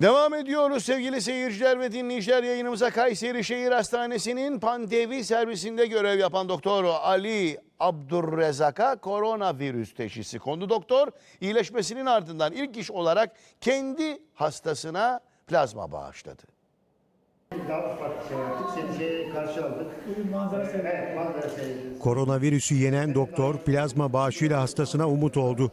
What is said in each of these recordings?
Devam ediyoruz sevgili seyirciler ve dinleyiciler yayınımıza Kayseri Şehir Hastanesi'nin pandevi servisinde görev yapan doktor Ali Abdurrezak'a koronavirüs teşhisi kondu. Doktor iyileşmesinin ardından ilk iş olarak kendi hastasına plazma bağışladı. Daha farklı şey yaptık. Seni şeye karşı aldık. Bugün manzara seyrediyoruz. Evet, manzara seyredeceğiz. Koronavirüsü yenen doktor plazma bağışıyla hastasına umut oldu.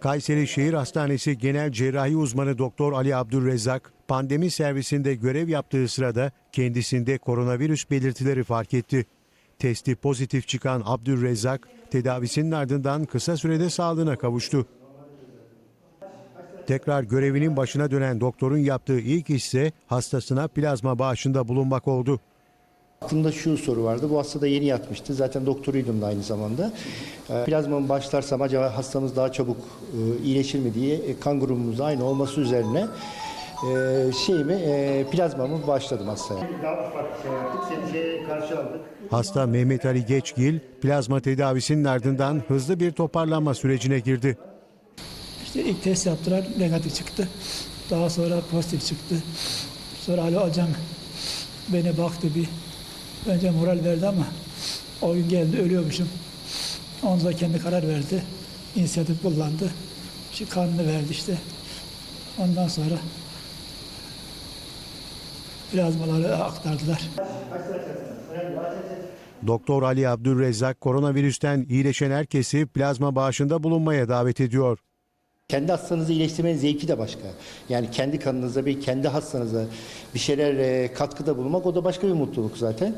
Kayseri Şehir Hastanesi Genel Cerrahi Uzmanı Doktor Ali Abdurrezzak, pandemi servisinde görev yaptığı sırada kendisinde koronavirüs belirtileri fark etti. Testi pozitif çıkan Abdurrezzak, tedavisinin ardından kısa sürede sağlığına kavuştu. Tekrar görevinin başına dönen doktorun yaptığı ilk iş ise hastasına plazma bağışında bulunmak oldu. Aklımda şu soru vardı. Bu hasta da yeni yatmıştı. Zaten doktoruydum da aynı zamanda. Ee, Plazmamı başlarsam acaba hastamız daha çabuk e, iyileşir mi diye e, kan grubumuz aynı olması üzerine e, şeyimi plazmamı başladım hastaya. Şey. Hasta Mehmet Ali Geçgil plazma tedavisinin ardından hızlı bir toparlanma sürecine girdi. İşte ilk test yaptılar, negatif çıktı. Daha sonra pozitif çıktı. Sonra Ali hocam beni baktı bir. Önce moral verdi ama o gün geldi ölüyormuşum. Ondan sonra kendi karar verdi. İnisiyatif kullandı. Şu kanını verdi işte. Ondan sonra plazmaları aktardılar. Doktor Ali Abdurrezzak koronavirüsten iyileşen herkesi plazma bağışında bulunmaya davet ediyor. Kendi hastanızı iyileştirmenin zevki de başka. Yani kendi kanınıza bir kendi hastanıza bir şeyler e, katkıda bulunmak o da başka bir mutluluk zaten.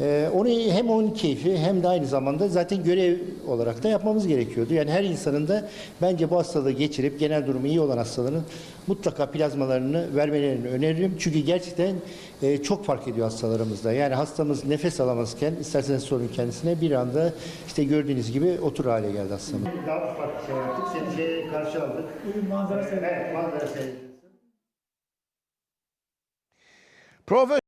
E, onu hem onun keyfi hem de aynı zamanda zaten görev olarak da yapmamız gerekiyordu. Yani her insanın da bence bu hastalığı geçirip genel durumu iyi olan hastaların mutlaka plazmalarını vermelerini öneririm. Çünkü gerçekten e, çok fark ediyor hastalarımızda. Yani hastamız nefes alamazken isterseniz sorun kendisine bir anda işte gördüğünüz gibi otur hale geldi hastamız. Daha farklı şey yaptık. Seni karşı aldık. Bugün manzara seyrediyoruz. Evet, manzara seyredeceğiz. Profesör